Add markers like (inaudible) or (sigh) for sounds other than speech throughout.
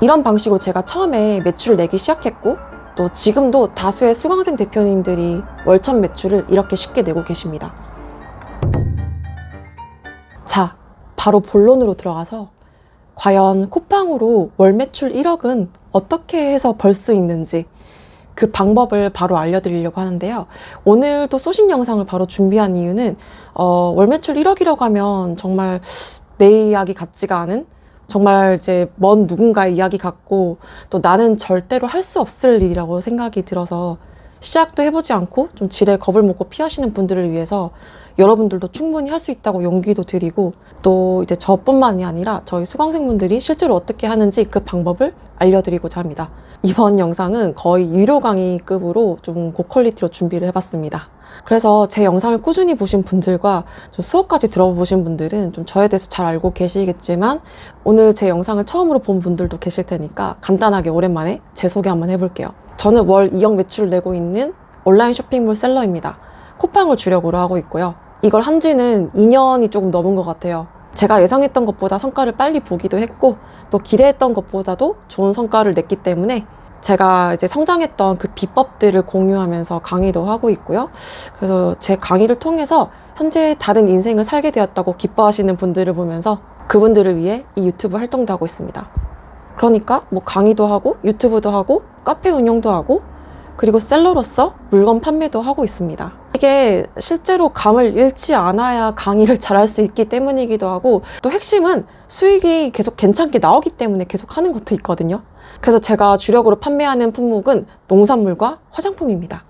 이런 방식으로 제가 처음에 매출을 내기 시작했고 또 지금도 다수의 수강생 대표님들이 월천 매출을 이렇게 쉽게 내고 계십니다. 자, 바로 본론으로 들어가서 과연 쿠팡으로 월 매출 1억은 어떻게 해서 벌 수 있는지 그 방법을 바로 알려드리려고 하는데요. 오늘도 소식 영상을 바로 준비한 이유는 어, 월 매출 1억이라고 하면 정말 내 이야기 같지가 않은 정말 이제 먼 누군가의 이야기 같고 또 나는 절대로 할 수 없을 일이라고 생각이 들어서 시작도 해보지 않고 좀 지레 겁을 먹고 피하시는 분들을 위해서 여러분들도 충분히 할 수 있다고 용기도 드리고 또 이제 저뿐만이 아니라 저희 수강생분들이 실제로 어떻게 하는지 그 방법을 알려드리고자 합니다. 이번 영상은 거의 유료 강의급으로 좀 고퀄리티로 준비를 해봤습니다. 그래서 제 영상을 꾸준히 보신 분들과 좀 수업까지 들어보신 분들은 좀 저에 대해서 잘 알고 계시겠지만 오늘 제 영상을 처음으로 본 분들도 계실 테니까 간단하게 오랜만에 제 소개 한번 해볼게요. 저는 월 2억 매출을 내고 있는 온라인 쇼핑몰 셀러입니다. 쿠팡을 주력으로 하고 있고요. 이걸 한 지는 2년이 조금 넘은 것 같아요. 제가 예상했던 것보다 성과를 빨리 보기도 했고 또 기대했던 것보다도 좋은 성과를 냈기 때문에 제가 이제 성장했던 그 비법들을 공유하면서 강의도 하고 있고요. 그래서 제 강의를 통해서 현재 다른 인생을 살게 되었다고 기뻐하시는 분들을 보면서 그분들을 위해 이 유튜브 활동도 하고 있습니다. 그러니까 뭐 강의도 하고 유튜브도 하고 카페 운영도 하고 그리고 셀러로서 물건 판매도 하고 있습니다. 이게 실제로 감을 잃지 않아야 강의를 (laughs) 잘할 수 있기 때문이기도 하고 또 핵심은 수익이 계속 괜찮게 나오기 때문에 계속 하는 것도 있거든요. 그래서 제가 주력으로 판매하는 품목은 농산물과 화장품입니다.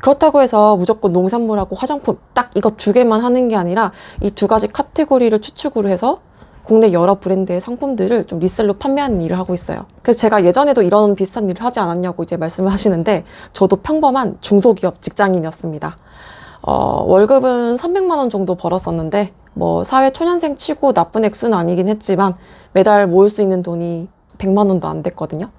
그렇다고 해서 무조건 농산물하고 화장품 딱 이거 두 개만 하는 게 아니라 이 두 가지 카테고리를 추측으로 해서 국내 여러 브랜드의 상품들을 좀 리셀로 판매하는 일을 하고 있어요. 그래서 제가 예전에도 이런 비슷한 일을 하지 않았냐고 이제 말씀을 하시는데 저도 평범한 중소기업 직장인이었습니다. 어, 월급은 300만 원 정도 벌었었는데 뭐 사회 초년생 치고 나쁜 액수는 아니긴 했지만 매달 모을 수 있는 돈이 100만 원도 안 됐거든요.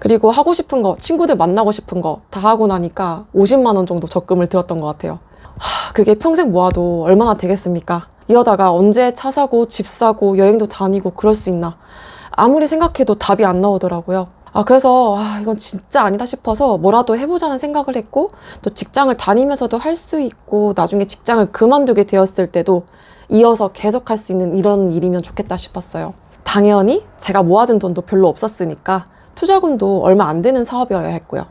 그리고 하고 싶은 거, 친구들 만나고 싶은 거 다 하고 나니까 50만 원 정도 적금을 들었던 것 같아요. 하, 그게 평생 모아도 얼마나 되겠습니까? 이러다가 언제 차 사고 집 사고 여행도 다니고 그럴 수 있나? 아무리 생각해도 답이 안 나오더라고요. 아, 그래서, 아, 이건 진짜 아니다 싶어서 뭐라도 해보자는 생각을 했고, 또 직장을 다니면서도 할 수 있고, 나중에 직장을 그만두게 되었을 때도 이어서 계속 할 수 있는 이런 일이면 좋겠다 싶었어요. 당연히 제가 모아둔 돈도 별로 없었으니까 투자금도 얼마 안 되는 사업이어야 했고요.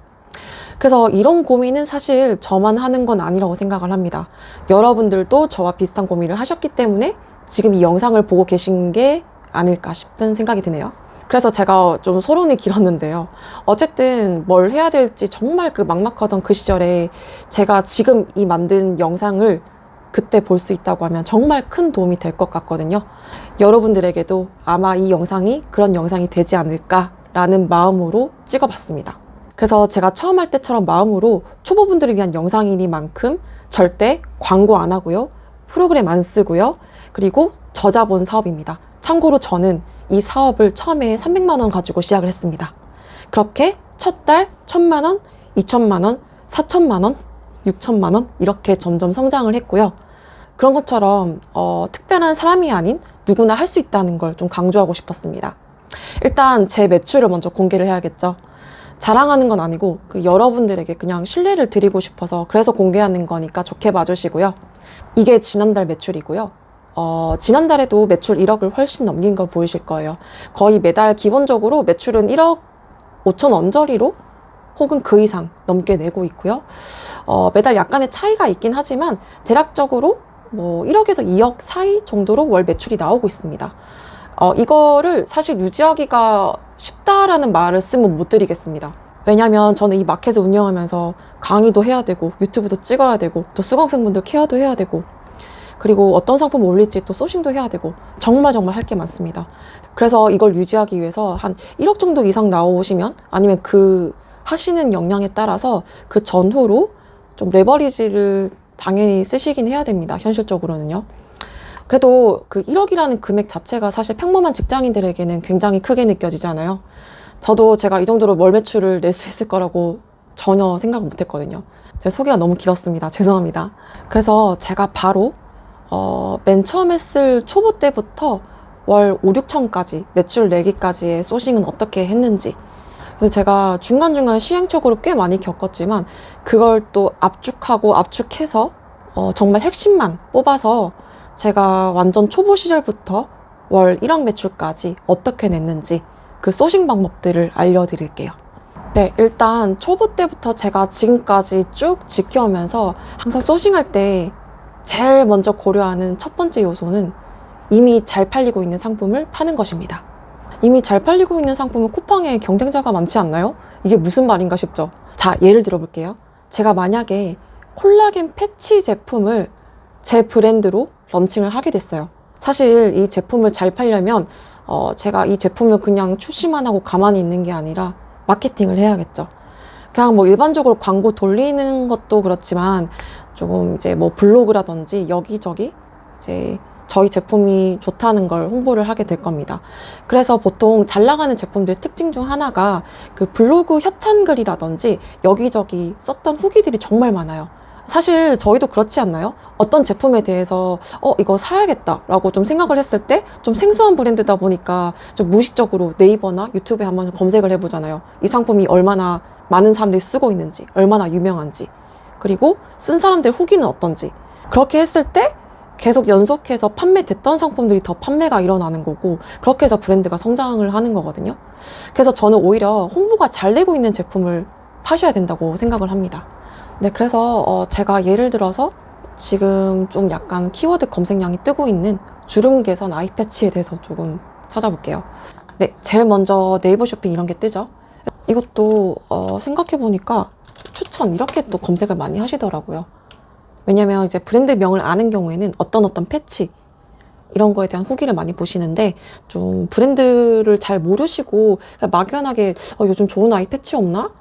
그래서 이런 고민은 사실 저만 하는 건 아니라고 생각을 합니다. 여러분들도 저와 비슷한 고민을 하셨기 때문에 지금 이 영상을 보고 계신 게 아닐까 싶은 생각이 드네요. 그래서 제가 좀 소론이 길었는데요. 어쨌든 뭘 해야 될지 정말 그 막막하던 그 시절에 제가 지금 이 만든 영상을 그때 볼 수 있다고 하면 정말 큰 도움이 될 것 같거든요. 여러분들에게도 아마 이 영상이 그런 영상이 되지 않을까라는 마음으로 찍어봤습니다. 그래서 제가 처음 할 때처럼 마음으로 초보분들을 위한 영상이니만큼 절대 광고 안 하고요. 프로그램 안 쓰고요. 그리고 저자본 사업입니다. 참고로 저는 이 사업을 처음에 300만 원 가지고 시작을 했습니다. 그렇게 첫 달 1000만 원, 2000만 원, 4000만 원, 6천만 원 이렇게 점점 성장을 했고요. 그런 것처럼 어, 특별한 사람이 아닌 누구나 할 수 있다는 걸 좀 강조하고 싶었습니다. 일단 제 매출을 먼저 공개를 해야겠죠. 자랑하는 건 아니고 그 여러분들에게 그냥 신뢰를 드리고 싶어서 그래서 공개하는 거니까 좋게 봐주시고요. 이게 지난달 매출이고요. 어, 지난달에도 매출 1억을 훨씬 넘긴 거 보이실 거예요. 거의 매달 기본적으로 매출은 1억 5천 언저리로 혹은 그 이상 넘게 내고 있고요. 어, 매달 약간의 차이가 있긴 하지만 대략적으로 뭐 1억에서 2억 사이 정도로 월 매출이 나오고 있습니다. 어, 이거를 사실 유지하기가 쉽다라는 말을 쓰면 못 드리겠습니다. 왜냐면 저는 이 마켓을 운영하면서 강의도 해야 되고 유튜브도 찍어야 되고 또 수강생분들 케어도 해야 되고 그리고 어떤 상품 을 올릴지 또 소싱도 해야 되고 정말 정말 할 게 많습니다. 그래서 이걸 유지하기 위해서 한 1억 정도 이상 나오시면 아니면 그 하시는 역량에 따라서 그 전후로 좀 레버리지를 당연히 쓰시긴 해야 됩니다. 현실적으로는요. 그래도 그 1억이라는 금액 자체가 사실 평범한 직장인들에게는 굉장히 크게 느껴지잖아요. 저도 제가 이 정도로 월 매출을 낼 수 있을 거라고 전혀 생각 못 했거든요. 제 소개가 너무 길었습니다. (laughs) 죄송합니다. 그래서 제가 바로 어, 맨 처음 했을 초보 때부터 월 5, 6천까지 매출 내기까지의 소싱은 어떻게 했는지 그래서 제가 중간중간 시행착오를 꽤 많이 겪었지만 그걸 또 압축하고 압축해서 어, 정말 핵심만 뽑아서 제가 완전 초보 시절부터 월 1억 매출까지 어떻게 냈는지 그 소싱 방법들을 알려드릴게요. 네, 일단 초보 때부터 제가 지금까지 쭉 지켜오면서 항상 소싱할 때 제일 먼저 고려하는 첫 번째 요소는 이미 잘 팔리고 있는 상품을 파는 것입니다. 이미 잘 팔리고 있는 상품은 쿠팡에 경쟁자가 많지 않나요? 이게 무슨 말인가 싶죠. 자, 예를 들어 볼게요. 제가 만약에 콜라겐 패치 제품을 제 브랜드로 런칭을 하게 됐어요. 사실 이 제품을 잘 팔려면 어, 제가 이 제품을 그냥 출시만 하고 가만히 있는 게 아니라 마케팅을 해야겠죠. 그냥 뭐 일반적으로 광고 돌리는 것도 그렇지만 조금 이제 뭐 블로그라든지 여기저기 이제 저희 제품이 좋다는 걸 홍보를 하게 될 겁니다. 그래서 보통 잘 나가는 제품들 특징 중 하나가 그 블로그 협찬글이라든지 여기저기 썼던 후기들이 정말 많아요. 사실 저희도 그렇지 않나요? 어떤 제품에 대해서 어 이거 사야겠다라고 좀 생각을 했을 때 좀 생소한 브랜드다 보니까 좀 무의식적으로 네이버나 유튜브에 한번 검색을 해보잖아요. 이 상품이 얼마나 많은 사람들이 쓰고 있는지, 얼마나 유명한지, 그리고 쓴 사람들 후기는 어떤지. 그렇게 했을 때 계속 연속해서 판매됐던 상품들이 더 판매가 일어나는 거고 그렇게 해서 브랜드가 성장을 하는 거거든요. 그래서 저는 오히려 홍보가 잘 되고 있는 제품을 파셔야 된다고 생각을 합니다. 네, 그래서 어, 제가 예를 들어서 지금 좀 약간 키워드 검색량이 뜨고 있는 주름 개선 아이 패치에 대해서 조금 찾아볼게요. 네, 제일 먼저 네이버 쇼핑 이런 게 뜨죠. 이것도 어, 생각해 보니까 추천 이렇게 또 검색을 많이 하시더라고요. 왜냐면 이제 브랜드명을 아는 경우에는 어떤 어떤 패치 이런 거에 대한 후기를 많이 보시는데 좀 브랜드를 잘 모르시고 막연하게 어, 요즘 좋은 아이 패치 없나?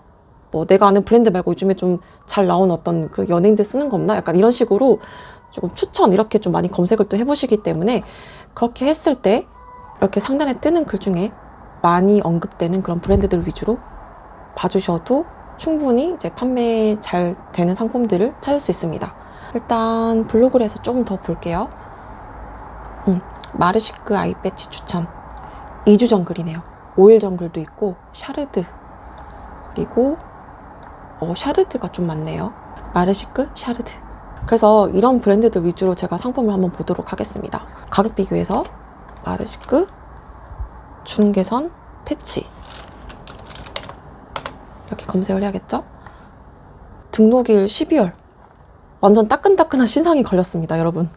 뭐 내가 아는 브랜드 말고 요즘에 좀 잘 나온 어떤 그 연예인들 쓰는 거 없나? 약간 이런 식으로 조금 추천 이렇게 좀 많이 검색을 또 해보시기 때문에 그렇게 했을 때 이렇게 상단에 뜨는 글 중에 많이 언급되는 그런 브랜드들 위주로 봐주셔도 충분히 이제 판매 잘 되는 상품들을 찾을 수 있습니다. 일단 블로그를 해서 조금 더 볼게요. 음, 마르시크 아이 배치 추천. 2주 전 글이네요. 5일 전 글도 있고, 샤르드. 그리고, 어, 샤르드가 좀 많네요. 마르시크, 샤르드. 그래서 이런 브랜드들 위주로 제가 상품을 한번 보도록 하겠습니다. 가격 비교해서 마르시크, 중개선, 패치. 이렇게 검색을 해야겠죠? 등록일 12월. 완전 따끈따끈한 신상이 걸렸습니다, 여러분.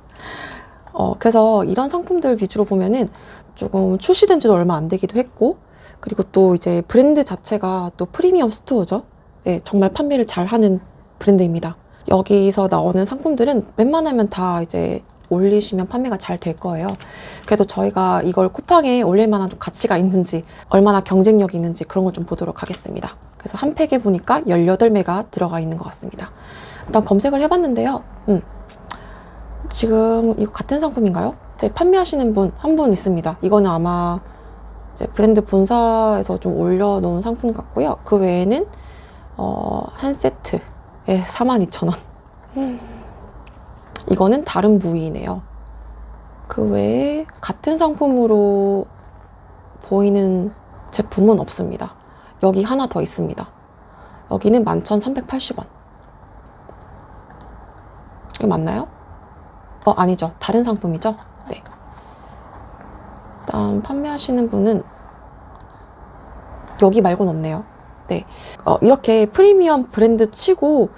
어, 그래서 이런 상품들 위주로 보면은 조금 출시된 지도 얼마 안 되기도 했고, 그리고 또 이제 브랜드 자체가 또 프리미엄 스토어죠. 네, 정말 판매를 잘 하는 브랜드입니다. 여기서 나오는 상품들은 웬만하면 다 이제 올리시면 판매가 잘 될 거예요. 그래도 저희가 이걸 쿠팡에 올릴 만한 좀 가치가 있는지, 얼마나 경쟁력이 있는지 그런 걸 좀 보도록 하겠습니다. 그래서 한 팩에 보니까 18매가 들어가 있는 것 같습니다. 일단 검색을 해봤는데요. 음. 지금 이거 같은 상품인가요? 이제 판매하시는 분 한 분 있습니다. 이거는 아마 브랜드 본사에서 좀 올려놓은 상품 같고요. 그 외에는 어, 한 세트에 42,000원. 이거는 다른 부위이네요. 그 외에 같은 상품으로 보이는 제품은 없습니다. 여기 하나 더 있습니다. 여기는 11,380원. 이거 맞나요? 어, 아니죠. 다른 상품이죠? 네. 일단 판매하시는 분은 여기 말고는 없네요. 네. 어, 이렇게 프리미엄 브랜드 치고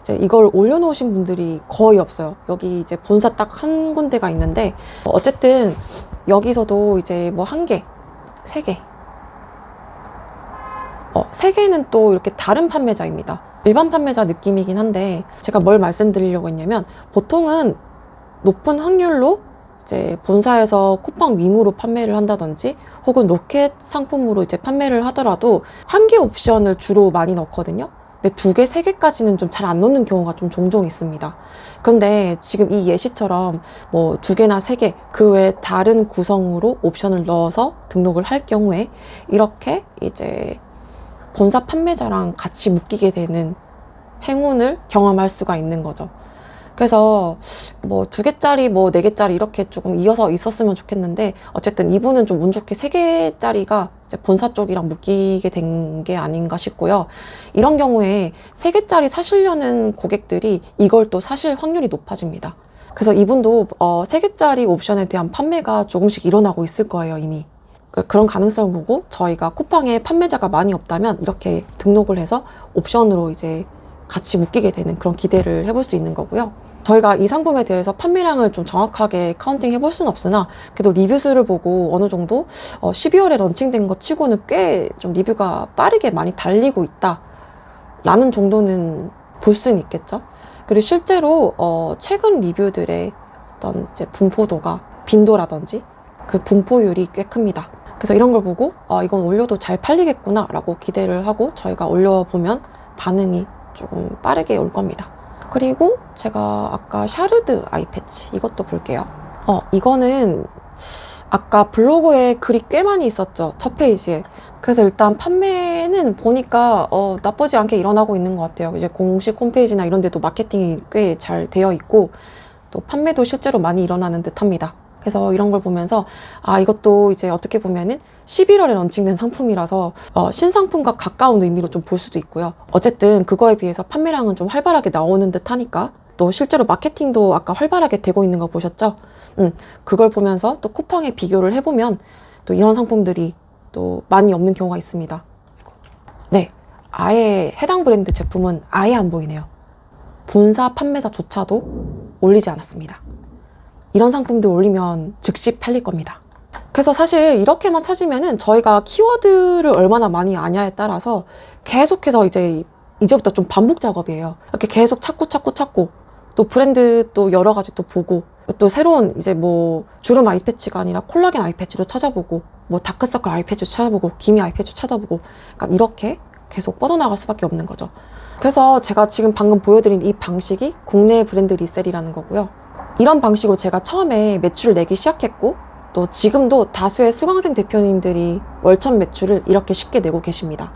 이제 이걸 올려놓으신 분들이 거의 없어요. 여기 이제 본사 딱 한 군데가 있는데 어, 어쨌든 여기서도 이제 뭐 한 개, 세 개, 어, 세 개는 또 이렇게 다른 판매자입니다. 일반 판매자 느낌이긴 한데 제가 뭘 말씀드리려고 했냐면 보통은 높은 확률로 이제 본사에서 쿠팡 윙으로 판매를 한다든지 혹은 로켓 상품으로 이제 판매를 하더라도 한 개 옵션을 주로 많이 넣거든요. 근데 두 개, 세 개까지는 좀 잘 안 넣는 경우가 좀 종종 있습니다. 그런데 지금 이 예시처럼 뭐 두 개나 세 개, 그 외에 다른 구성으로 옵션을 넣어서 등록을 할 경우에 이렇게 이제 본사 판매자랑 같이 묶이게 되는 행운을 경험할 수가 있는 거죠. 그래서 뭐 두 개짜리 뭐 네 개짜리 이렇게 조금 이어서 있었으면 좋겠는데 어쨌든 이분은 좀 운 좋게 세 개짜리가 본사 쪽이랑 묶이게 된 게 아닌가 싶고요. 이런 경우에 세 개짜리 사시려는 고객들이 이걸 또 사실 확률이 높아집니다. 그래서 이분도 어, 세 개짜리 옵션에 대한 판매가 조금씩 일어나고 있을 거예요, 이미. 그- 그런 가능성을 보고 저희가 쿠팡에 판매자가 많이 없다면 이렇게 등록을 해서 옵션으로 이제 같이 묶이게 되는 그런 기대를 해볼 수 있는 거고요. 저희가 이 상품에 대해서 판매량을 좀 정확하게 카운팅 해볼 수는 없으나 그래도 리뷰 수를 보고 어느 정도 어, 12월에 런칭된 것 치고는 꽤 좀 리뷰가 빠르게 많이 달리고 있다 라는 정도는 볼 수는 있겠죠. 그리고 실제로 어, 최근 리뷰들의 어떤 이제 분포도가 빈도라든지 그 분포율이 꽤 큽니다. 그래서 이런 걸 보고 아, 이건 올려도 잘 팔리겠구나 라고 기대를 하고 저희가 올려보면 반응이 조금 빠르게 올 겁니다. 그리고 제가 아까 샤르드 아이 패치 이것도 볼게요. 어, 이거는 아까 블로그에 글이 꽤 많이 있었죠. 첫 페이지에. 그래서 일단 판매는 보니까 어, 나쁘지 않게 일어나고 있는 것 같아요. 이제 공식 홈페이지나 이런 데도 마케팅이 꽤 잘 되어 있고 또 판매도 실제로 많이 일어나는 듯 합니다. 그래서 이런 걸 보면서 아 이것도 이제 어떻게 보면은 11월에 런칭된 상품이라서 어, 신상품과 가까운 의미로 좀 볼 수도 있고요. 어쨌든 그거에 비해서 판매량은 좀 활발하게 나오는 듯 하니까 또 실제로 마케팅도 아까 활발하게 되고 있는 거 보셨죠? 음, 그걸 보면서 또 쿠팡에 비교를 해보면 또 이런 상품들이 또 많이 없는 경우가 있습니다. 네, 아예 해당 브랜드 제품은 아예 안 보이네요. 본사 판매자조차도 올리지 않았습니다. 이런 상품들 올리면 즉시 팔릴 겁니다. 그래서 사실 이렇게만 찾으면은 저희가 키워드를 얼마나 많이 아냐에 따라서 계속해서 이제 이제부터 좀 반복 작업이에요. 이렇게 계속 찾고 찾고 찾고 또 브랜드 또 여러 가지 또 보고 또 새로운 이제 뭐 주름 아이 패치가 아니라 콜라겐 아이 패치도 찾아보고 뭐 다크서클 아이 패치 찾아보고 기미 아이 패치 찾아보고 그러니까 이렇게 계속 뻗어나갈 수밖에 없는 거죠. 그래서 제가 지금 방금 보여드린 이 방식이 국내 브랜드 리셀이라는 거고요. 이런 방식으로 제가 처음에 매출을 내기 시작했고 또 지금도 다수의 수강생 대표님들이 월천 매출을 이렇게 쉽게 내고 계십니다.